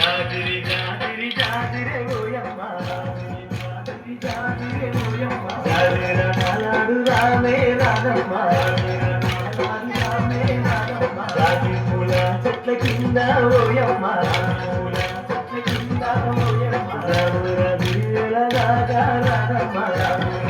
జాజిరి జాజిరి జాజిరే ఓయమ్మ. జాజిరి జాజిరే ఓయమ్మ జాజిర నాలాడు రామే రాధమ్మ. రామే రాధమ్మ జాజి పూల చెట్ల కింద ఓయమ్మ. పూల చెట్ల కింద ఓయమ్మ రాముల దివ్యల రాధమ్మ రాముల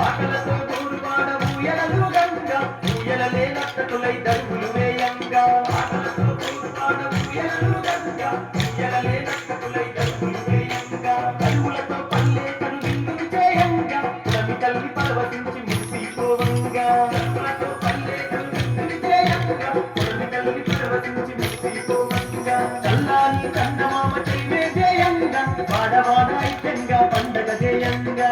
ఆటలతో ஜெயங்க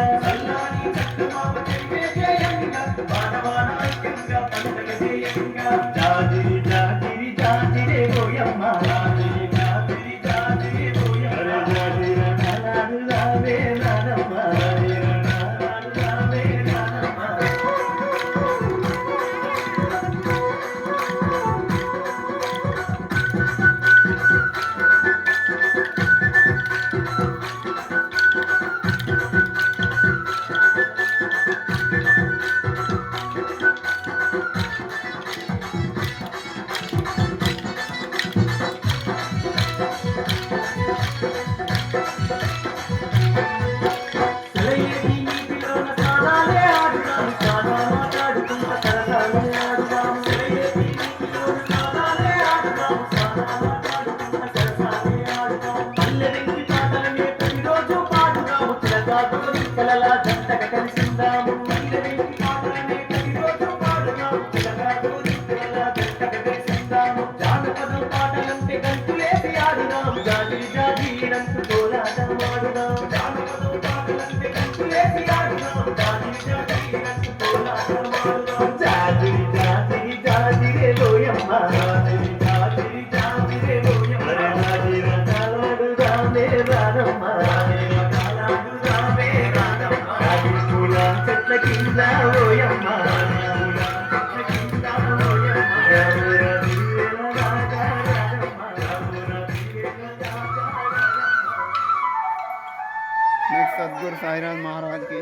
పాటలంటూ తోలాటమాడుదాం జానపదం పాటలంటే కంటూ వేసి ఆడుదాం జాతిరి జాతిరి తోలాటమాడుదాం జాతిరి జాతిరి జాతిరే లోయమ్మ? జాతిరి सायरान महाराज की।